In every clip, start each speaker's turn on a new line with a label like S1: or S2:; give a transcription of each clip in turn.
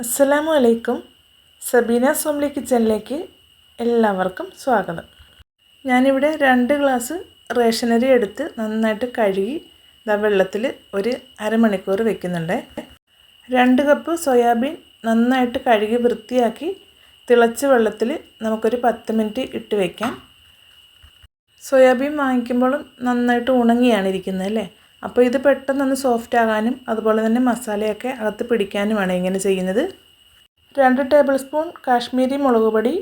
S1: അസ്സലാമു അലൈക്കും സബീന സോംലി കിച്ചണിലേക്ക് എല്ലാവർക്കും സ്വാഗതം. ഞാനിവിടെ രണ്ട് ഗ്ലാസ് റേഷനരി എടുത്ത് നന്നായിട്ട് കഴുകി ഇതാ വെള്ളത്തിൽ ഒരു അരമണിക്കൂർ വെക്കുന്നുണ്ട്. രണ്ട് കപ്പ് സോയാബീൻ നന്നായിട്ട് കഴുകി വൃത്തിയാക്കി തിളച്ച വെള്ളത്തിൽ നമുക്കൊരു പത്ത് മിനിറ്റ് ഇട്ട് വയ്ക്കാം സോയാബീൻ വാങ്ങിക്കുമ്പോഴും നന്നായിട്ട് ഉണങ്ങിയാണ് ഇരിക്കുന്നത് അല്ലേ? അപ്പോൾ ഇത് പെട്ടെന്നൊന്ന് സോഫ്റ്റ് ആകാനും അതുപോലെ തന്നെ മസാലയൊക്കെ അകത്ത് പിടിക്കാനുമാണ് ഇങ്ങനെ ചെയ്യുന്നത്. രണ്ട് ടേബിൾ സ്പൂൺ കാശ്മീരി മുളക് പൊടി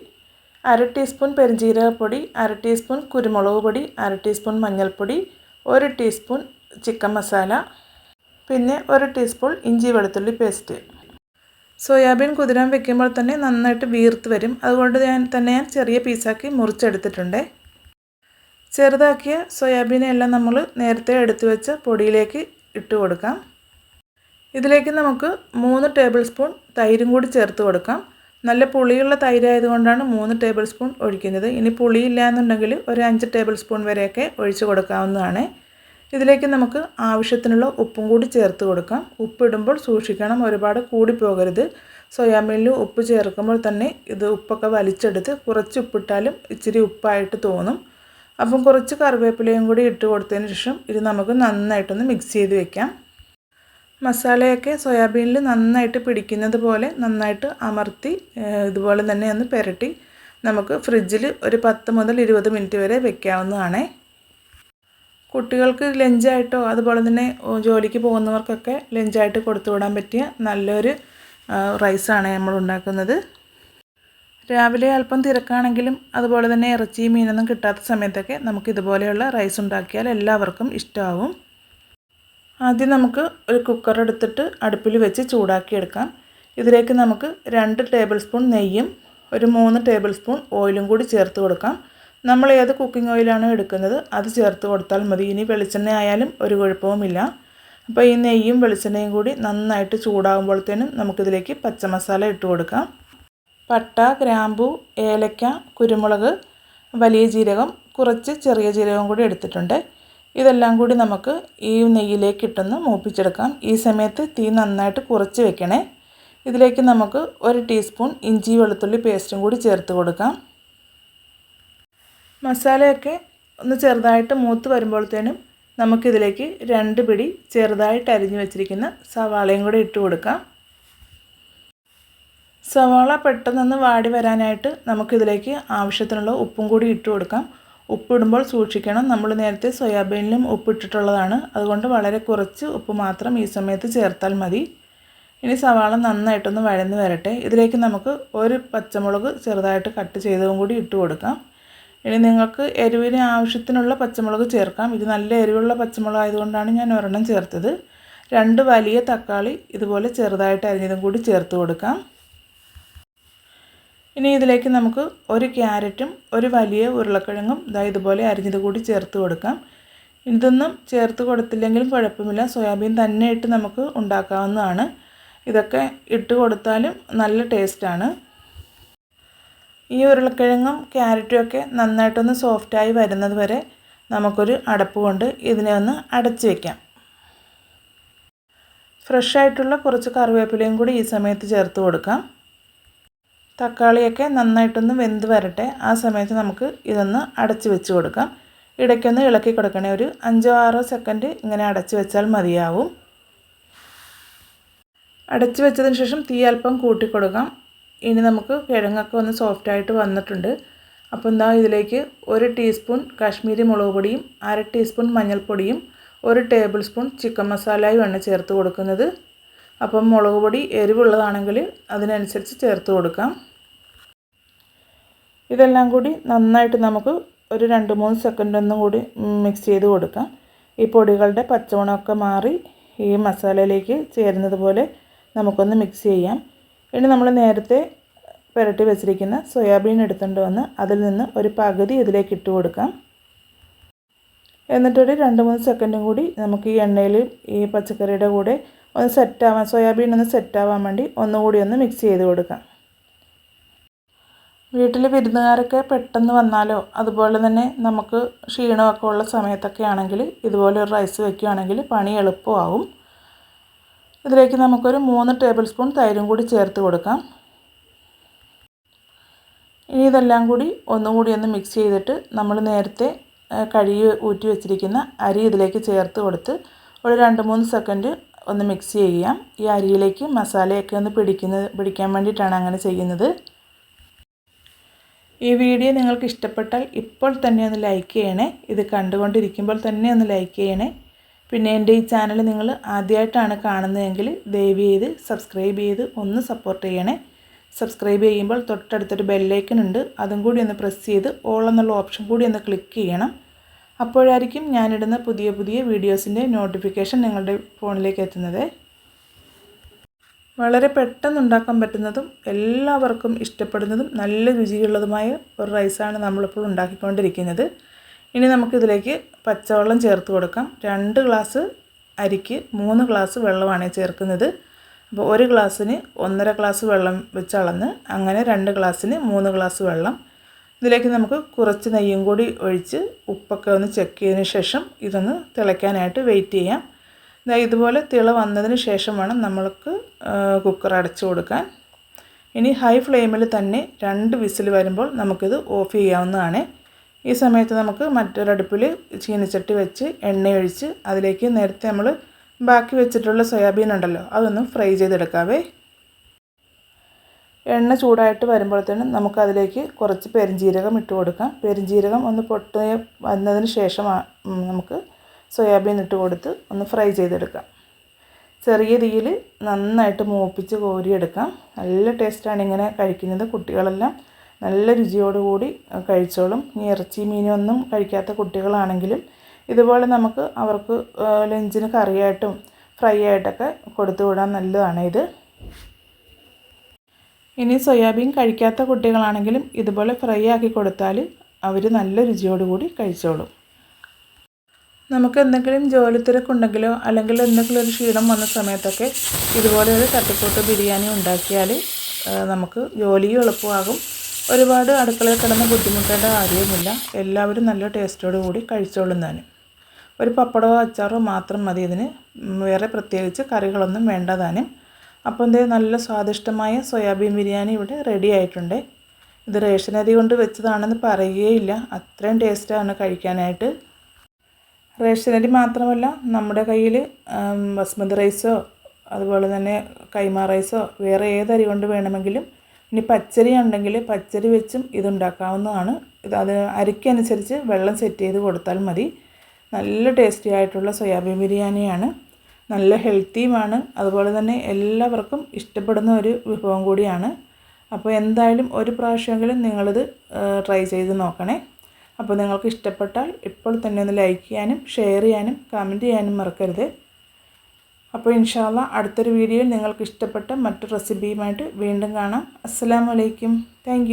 S1: അര ടീസ്പൂൺ പെരുംജീരകപ്പൊടി അര ടീസ്പൂൺ കുരുമുളക് പൊടി അര ടീസ്പൂൺ മഞ്ഞൾപ്പൊടി ഒരു ടീസ്പൂൺ ചിക്കൻ മസാല പിന്നെ ഒരു ടീസ്പൂൺ ഇഞ്ചി വെളുത്തുള്ളി പേസ്റ്റ് സോയാബീൻ കുതിരാൻ വെക്കുമ്പോൾ തന്നെ നന്നായിട്ട് വീർത്ത് വരും. അതുകൊണ്ട് ഞാൻ തന്നെ ഞാൻ ചെറിയ പീസാക്കി മുറിച്ചെടുത്തിട്ടുണ്ട്. ചെറുതാക്കിയ സോയാബീനെ എല്ലാം നമ്മൾ നേരത്തെ എടുത്തു വെച്ച് പൊടിയിലേക്ക് ഇട്ട് കൊടുക്കാം. ഇതിലേക്ക് നമുക്ക് മൂന്ന് ടേബിൾ സ്പൂൺ തൈരും കൂടി ചേർത്ത് കൊടുക്കാം. നല്ല പുളിയുള്ള തൈരായതുകൊണ്ടാണ് മൂന്ന് ടേബിൾ സ്പൂൺ ഒഴിക്കുന്നത്. ഇനി പുളിയില്ല എന്നുണ്ടെങ്കിൽ ഒരു അഞ്ച് ടേബിൾ സ്പൂൺ വരെയൊക്കെ ഒഴിച്ച് കൊടുക്കാവുന്നതാണ്. ഇതിലേക്ക് നമുക്ക് ആവശ്യത്തിനുള്ള ഉപ്പും കൂടി ചേർത്ത് കൊടുക്കാം. ഉപ്പിടുമ്പോൾ സൂക്ഷിക്കണം ഒരുപാട് കൂടി പോകരുത്. സോയാബീനിൽ ഉപ്പ് ചേർക്കുമ്പോൾ തന്നെ ഇത് ഉപ്പൊക്കെ വലിച്ചെടുത്ത് കുറച്ച് ഉപ്പിട്ടാലും ഇച്ചിരി ഉപ്പായിട്ട് തോന്നും. അപ്പം കുറച്ച് കറിവേപ്പിലയും കൂടി ഇട്ട് കൊടുത്തതിന് ശേഷം ഇത് നമുക്ക് നന്നായിട്ടൊന്ന് മിക്സ് ചെയ്ത് വെക്കാം. മസാലയൊക്കെ സോയാബീനിൽ നന്നായിട്ട് പിടിക്കുന്നത് പോലെ നന്നായിട്ട് അമർത്തി ഇതുപോലെ തന്നെ ഒന്ന് പുരട്ടി നമുക്ക് ഫ്രിഡ്ജിൽ ഒരു പത്ത് മുതൽ ഇരുപത് മിനിറ്റ് വരെ വെക്കാവുന്നതാണ്. കുട്ടികൾക്ക് ലഞ്ചായിട്ടോ അതുപോലെ തന്നെ ജോലിക്ക് പോകുന്നവർക്കൊക്കെ ലഞ്ചായിട്ട് കൊടുത്തു വിടാൻ പറ്റിയ നല്ലൊരു റൈസാണ് നമ്മൾ ഉണ്ടാക്കുന്നത്. രാവിലെ അല്പം തിരക്കാണെങ്കിലും അതുപോലെ തന്നെ ഇറച്ചി മീനൊന്നും കിട്ടാത്ത സമയത്തൊക്കെ നമുക്ക് ഇതുപോലെയുള്ള റൈസ് ഉണ്ടാക്കിയാൽ എല്ലാവർക്കും ഇഷ്ടമാവും. ആദ്യം നമുക്ക് ഒരു കുക്കർ എടുത്തിട്ട് അടുപ്പിൽ വെച്ച് ചൂടാക്കിയെടുക്കാം. ഇതിലേക്ക് നമുക്ക് രണ്ട് ടേബിൾ സ്പൂൺ നെയ്യും ഒരു മൂന്ന് ടേബിൾ സ്പൂൺ ഓയിലും കൂടി ചേർത്ത് കൊടുക്കാം. നമ്മൾ ഏത് കുക്കിംഗ് ഓയിലാണോ എടുക്കുന്നത് അത് ചേർത്ത് കൊടുത്താൽ മതി. ഇനി വെളിച്ചെണ്ണ ആയാലും ഒരു കുഴപ്പവുമില്ല. അപ്പോൾ ഈ നെയ്യും വെളിച്ചെണ്ണയും കൂടി നന്നായിട്ട് ചൂടാകുമ്പോഴത്തേനും നമുക്കിതിലേക്ക് പച്ചമസാല ഇട്ട് കൊടുക്കാം. പട്ട ഗ്രാമ്പു ഏലക്ക കുരുമുളക് വലിയ ജീരകം കുറച്ച് ചെറിയ ജീരകം കൂടി എടുത്തിട്ടുണ്ട്. ഇതെല്ലാം കൂടി നമുക്ക് ഈ നെയ്യിലേക്ക് ഇട്ടൊന്ന് മൂപ്പിച്ചെടുക്കാം. ഈ സമയത്ത് തീ നന്നായിട്ട് കുറച്ച് വെക്കണേ. ഇതിലേക്ക് നമുക്ക് ഒരു ടീസ്പൂൺ ഇഞ്ചി വെളുത്തുള്ളി പേസ്റ്റും കൂടി ചേർത്ത് കൊടുക്കാം. മസാലയൊക്കെ ഒന്ന് ചെറുതായിട്ട് മൂത്ത് വരുമ്പോഴത്തേനും നമുക്കിതിലേക്ക് രണ്ട് പിടി ചെറുതായിട്ട് അരിഞ്ഞു വെച്ചിരിക്കുന്ന സവാളയും കൂടി ഇട്ട് കൊടുക്കാം. സവാള പെട്ടെന്നൊന്ന് വാടി വരാനായിട്ട് നമുക്കിതിലേക്ക് ആവശ്യത്തിനുള്ള ഉപ്പും കൂടി ഇട്ട് കൊടുക്കാം. ഉപ്പിടുമ്പോൾ സൂക്ഷിക്കണം. നമ്മൾ നേരത്തെ സോയാബീനിലും ഉപ്പിട്ടിട്ടുള്ളതാണ് അതുകൊണ്ട് വളരെ കുറച്ച് ഉപ്പ് മാത്രം ഈ സമയത്ത് ചേർത്താൽ മതി. ഇനി സവാള നന്നായിട്ടൊന്ന് വഴന്ന് വരട്ടെ. ഇതിലേക്ക് നമുക്ക് ഒരു പച്ചമുളക് ചെറുതായിട്ട് കട്ട് ചെയ്തതും കൂടി ഇട്ട് കൊടുക്കാം. ഇനി നിങ്ങൾക്ക് എരിവിന് ആവശ്യത്തിനുള്ള പച്ചമുളക് ചേർക്കാം. ഇത് നല്ല എരിവുള്ള പച്ചമുളക് ആയതുകൊണ്ടാണ് ഞാൻ ഒരെണ്ണം ചേർത്തത്. രണ്ട് വലിയ തക്കാളി ഇതുപോലെ ചെറുതായിട്ട് അരിഞ്ഞതും കൂടി ചേർത്ത് കൊടുക്കാം. ഇനി ഇതിലേക്ക് നമുക്ക് ഒരു ക്യാരറ്റും ഒരു വലിയ ഉരുളക്കിഴങ്ങും ഇതാ ഇതുപോലെ അരിഞ്ഞത് കൂടി ചേർത്ത് കൊടുക്കാം. ഇതൊന്നും ചേർത്ത് കൊടുത്തില്ലെങ്കിലും കുഴപ്പമില്ല. സോയാബീൻ തന്നെ ഇട്ട് നമുക്ക് ഉണ്ടാക്കാവുന്നതാണ്. ഇതൊക്കെ ഇട്ട് കൊടുത്താലും നല്ല ടേസ്റ്റാണ്. ഈ ഉരുളക്കിഴങ്ങും ക്യാരറ്റും ഒക്കെ നന്നായിട്ടൊന്ന് സോഫ്റ്റായി വരുന്നത് വരെ നമുക്കൊരു അടപ്പ് കൊണ്ട് ഇതിനെ ഒന്ന് അടച്ച് വയ്ക്കാം ഫ്രഷായിട്ടുള്ള കുറച്ച് കറിവേപ്പിലയും കൂടി ഈ സമയത്ത് ചേർത്ത് കൊടുക്കാം. തക്കാളിയൊക്കെ നന്നായിട്ടൊന്ന് വെന്ത് വരട്ടെ. ആ സമയത്ത് നമുക്ക് ഇതൊന്ന് അടച്ച് വെച്ച് കൊടുക്കാം. ഇടയ്ക്കൊന്ന് ഇളക്കി കൊടുക്കണേ. ഒരു അഞ്ചോ ആറോ സെക്കൻഡ് ഇങ്ങനെ അടച്ച് വെച്ചാൽ മതിയാവും. അടച്ച് വെച്ചതിന് ശേഷം തീ അല്പം കൂട്ടി കൊടുക്കാം. ഇനി നമുക്ക് കിഴങ്ങൊക്കെ ഒന്ന് സോഫ്റ്റായിട്ട് വന്നിട്ടുണ്ട്. അപ്പോൾ എന്താ ഇതിലേക്ക് ഒരു ടീസ്പൂൺ കാശ്മീരി മുളക് പൊടിയും അര ടീസ്പൂൺ മഞ്ഞൾപ്പൊടിയും ഒരു ടേബിൾ സ്പൂൺ ചിക്കൻ മസാലയും ആണ് ചേർത്ത് കൊടുക്കുന്നത്. അപ്പം മുളക് പൊടി എരിവുള്ളതാണെങ്കിൽ അതിനനുസരിച്ച് ചേർത്ത് കൊടുക്കാം. ഇതെല്ലാം കൂടി നന്നായിട്ട് നമുക്ക് ഒരു രണ്ട് മൂന്ന് സെക്കൻഡ് ഒന്നും കൂടി മിക്സ് ചെയ്ത് കൊടുക്കാം. ഈ പൊടികളുടെ പച്ചമണമൊക്കെ മാറി ഈ മസാലയിലേക്ക് ചേരുന്നത് പോലെ നമുക്കൊന്ന് മിക്സ് ചെയ്യാം. ഇനി നമ്മൾ നേരത്തെ പുരട്ടി വെച്ചിരിക്കുന്ന സോയാബീൻ എടുത്തുകൊണ്ട് വന്ന് അതിൽ നിന്ന് ഒരു പകുതി ഇതിലേക്ക് ഇട്ട് കൊടുക്കാം. എന്നിട്ടൊരു രണ്ട് മൂന്ന് സെക്കൻഡും കൂടി നമുക്ക് ഈ എണ്ണയിൽ ഈ പച്ചക്കറിയുടെ കൂടെ ഒന്ന് സെറ്റാവാൻ സോയാബീൻ ഒന്ന് സെറ്റാവാൻ വേണ്ടി ഒന്നുകൂടി ഒന്ന് മിക്സ് ചെയ്ത് കൊടുക്കാം. വീട്ടിൽ വിരുന്നുകാരൊക്കെ പെട്ടെന്ന് വന്നാലോ? അതുപോലെ തന്നെ നമുക്ക് ക്ഷീണമൊക്കെ ഉള്ള സമയത്തൊക്കെ ആണെങ്കിൽ ഇതുപോലെ ഒരു റൈസ് വെക്കുകയാണെങ്കിൽ പണി എളുപ്പമാവും. ഇതിലേക്ക് നമുക്കൊരു മൂന്ന് ടേബിൾ സ്പൂൺ തൈരും കൂടി ചേർത്ത് കൊടുക്കാം. ഇനി ഇതെല്ലാം കൂടി ഒന്നും കൂടി ഒന്ന് മിക്സ് ചെയ്തിട്ട് നമ്മൾ നേരത്തെ കഴുകി ഊറ്റി വെച്ചിരിക്കുന്ന അരി ഇതിലേക്ക് ചേർത്ത് കൊടുത്ത് ഒരു രണ്ട് മൂന്ന് സെക്കൻഡ് ഒന്ന് മിക്സ് ചെയ്യാം. ഈ അരിയിലേക്ക് മസാലയൊക്കെ ഒന്ന് പിടിക്കുന്നത് പിടിക്കാൻ വേണ്ടിയിട്ടാണ് അങ്ങനെ ചെയ്യുന്നത്. ഈ വീഡിയോ നിങ്ങൾക്ക് ഇഷ്ടപ്പെട്ടാൽ ഇപ്പോൾ തന്നെ ഒന്ന് ലൈക്ക് ചെയ്യണേ. ഇത് കണ്ടുകൊണ്ടിരിക്കുമ്പോൾ തന്നെ ഒന്ന് ലൈക്ക് ചെയ്യണേ. പിന്നെ എന്റെ ഈ ചാനൽ നിങ്ങൾ ആദ്യമായിട്ടാണ് കാണുന്നതെങ്കിൽ ദയവ് ചെയ്ത് സബ്സ്ക്രൈബ് ചെയ്ത് ഒന്ന് സപ്പോർട്ട് ചെയ്യണേ. സബ്സ്ക്രൈബ് ചെയ്യുമ്പോൾ തൊട്ടടുത്തൊരു ബെല്ലൈക്കൺ ഉണ്ട്. അതും കൂടി ഒന്ന് പ്രസ് ചെയ്ത് ഓൾ എന്നുള്ള ഓപ്ഷൻ കൂടി ഒന്ന് ക്ലിക്ക് ചെയ്യണം. അപ്പോഴായിരിക്കും ഞാനിടുന്ന പുതിയ പുതിയ വീഡിയോസിന്റെ നോട്ടിഫിക്കേഷൻ നിങ്ങളുടെ ഫോണിലേക്ക് എത്തുന്നത്. വളരെ പെട്ടെന്ന് ഉണ്ടാക്കാൻ പറ്റുന്നതും എല്ലാവർക്കും ഇഷ്ടപ്പെടുന്നതും നല്ല രുചിയുള്ളതുമായ ഒരു റൈസാണ് നമ്മളിപ്പോൾ ഉണ്ടാക്കിക്കൊണ്ടിരിക്കുന്നത്. ഇനി നമുക്കിതിലേക്ക് പച്ചവെള്ളം ചേർത്ത് കൊടുക്കാം. രണ്ട് ഗ്ലാസ് അരിക്ക് മൂന്ന് ഗ്ലാസ് വെള്ളമാണ് ചേർക്കുന്നത്. അപ്പോൾ ഒരു ഗ്ലാസ്സിന് ഒന്നര ഗ്ലാസ് വെള്ളം വെച്ച് അളന്ന് അങ്ങനെ രണ്ട് ഗ്ലാസ്സിന് മൂന്ന് ഗ്ലാസ് വെള്ളം. ഇതിലേക്ക് നമുക്ക് കുറച്ച് നെയ്യും കൂടി ഒഴിച്ച് ഉപ്പൊക്കെ ഒന്ന് ചെക്ക് ചെയ്തതിന് ശേഷം ഇതൊന്ന് തിളയ്ക്കാനായിട്ട് വെയിറ്റ് ചെയ്യാം. ഇതുപോലെ തിള വന്നതിന് ശേഷം വേണം നമ്മൾക്ക് കുക്കർ അടച്ചു കൊടുക്കാൻ. ഇനി ഹൈ ഫ്ലെയിമിൽ തന്നെ രണ്ട് വിസിൽ വരുമ്പോൾ നമുക്കിത് ഓഫ് ചെയ്യാവുന്നതാണ്. ഈ സമയത്ത് നമുക്ക് മറ്റൊരടുപ്പിൽ ചീനച്ചട്ടി വെച്ച് എണ്ണയൊഴിച്ച് അതിലേക്ക് നേരത്തെ നമ്മൾ ബാക്കി വെച്ചിട്ടുള്ള സോയാബീൻ ഉണ്ടല്ലോ അതൊന്ന് ഫ്രൈ ചെയ്തെടുക്കാവേ. എണ്ണ ചൂടായിട്ട് വരുമ്പോഴത്തേനും നമുക്കതിലേക്ക് കുറച്ച് പെരിഞ്ജീരകം ഇട്ട് കൊടുക്കാം. പെരിഞ്ജീരകം ഒന്ന് പൊട്ടി വന്നതിന് ശേഷം നമുക്ക് സോയാബീൻ ഇട്ട് കൊടുത്ത് ഒന്ന് ഫ്രൈ ചെയ്തെടുക്കാം. ചെറിയ തീയിൽ നന്നായിട്ട് മൂപ്പിച്ച് കോരിയെടുക്കാം. നല്ല ടേസ്റ്റാണ് ഇങ്ങനെ കഴിക്കുന്നത്. കുട്ടികളെല്ലാം നല്ല രുചിയോടുകൂടി കഴിച്ചോളും. ഈ ഇറച്ചി മീനൊന്നും കഴിക്കാത്ത കുട്ടികളാണെങ്കിലും ഇതുപോലെ നമുക്ക് അവർക്ക് ലഞ്ചിന് കറിയായിട്ടും ഫ്രൈ ആയിട്ടൊക്കെ കൊടുത്തു വിടാൻ നല്ലതാണ് ഇത്. ഇനി സോയാബീൻ കഴിക്കാത്ത കുട്ടികളാണെങ്കിലും ഇതുപോലെ ഫ്രൈ ആക്കി കൊടുത്താൽ അവർ നല്ല രുചിയോടുകൂടി കഴിച്ചോളും. നമുക്ക് എന്തെങ്കിലും ജോലി തിരക്കുണ്ടെങ്കിലോ അല്ലെങ്കിൽ എന്തെങ്കിലും ഒരു ക്ഷീണം വന്ന സമയത്തൊക്കെ ഇതുപോലെ ഒരു തട്ടിക്കൂട്ട് ബിരിയാണി ഉണ്ടാക്കിയാൽ നമുക്ക് ജോലിയും എളുപ്പമാകും. ഒരുപാട് അടുക്കളയിൽ കിടന്ന് ബുദ്ധിമുട്ടേണ്ട കാര്യവുമില്ല. എല്ലാവരും നല്ല ടേസ്റ്റോടു കൂടി കഴിച്ചോളും ഒരു പപ്പടമോ അച്ചാറോ മാത്രം മതി ഇതിന്. വേറെ പ്രത്യേകിച്ച് കറികളൊന്നും വേണ്ട താനും. അപ്പോൾ എന്തേ നല്ല സ്വാദിഷ്ടമായ സോയാബീൻ ബിരിയാണി ഇവിടെ റെഡി ആയിട്ടുണ്ട്. ഇത് റേഷൻ അരി കൊണ്ട് വെച്ചതാണെന്ന് പറയുകയില്ല. അത്രയും ടേസ്റ്റാണ് കഴിക്കാനായിട്ട്. റേഷൻ അരി മാത്രമല്ല നമ്മുടെ കയ്യിൽ ബസ്മതി റൈസോ അതുപോലെ തന്നെ കൈമ റൈസോ വേറെ ഏത് അരി കൊണ്ട് വേണമെങ്കിലും ഇനി പച്ചരി ഉണ്ടെങ്കിൽ പച്ചരി വെച്ചും ഇതുണ്ടാക്കാവുന്നതാണ്. ഇത് അത് അരിക്കനുസരിച്ച് വെള്ളം സെറ്റ് ചെയ്ത് കൊടുത്താൽ മതി. നല്ല ടേസ്റ്റി ആയിട്ടുള്ള സോയാബീൻ ബിരിയാണിയാണ്. നല്ല ഹെൽത്തിയുമാണ് അതുപോലെ തന്നെ എല്ലാവർക്കും ഇഷ്ടപ്പെടുന്ന ഒരു വിഭവം കൂടിയാണ്. അപ്പോൾ എന്തായാലും ഒരു പ്രാവശ്യമെങ്കിലും നിങ്ങളിത് ട്രൈ ചെയ്ത് നോക്കണേ. അപ്പോൾ നിങ്ങൾക്ക് ഇഷ്ടപ്പെട്ടാൽ ഇപ്പോൾ തന്നെ ഒന്ന് ലൈക്ക് ചെയ്യാനും ഷെയർ ചെയ്യാനും കമന്റ് ചെയ്യാനും മറക്കരുത്. അപ്പോൾ ഇൻഷാല്ല അടുത്തൊരു വീഡിയോയിൽ നിങ്ങൾക്ക് ഇഷ്ടപ്പെട്ട മറ്റു റെസിപ്പിയുമായിട്ട് വീണ്ടും കാണാം. അസ്സാം വലൈക്കും താങ്ക്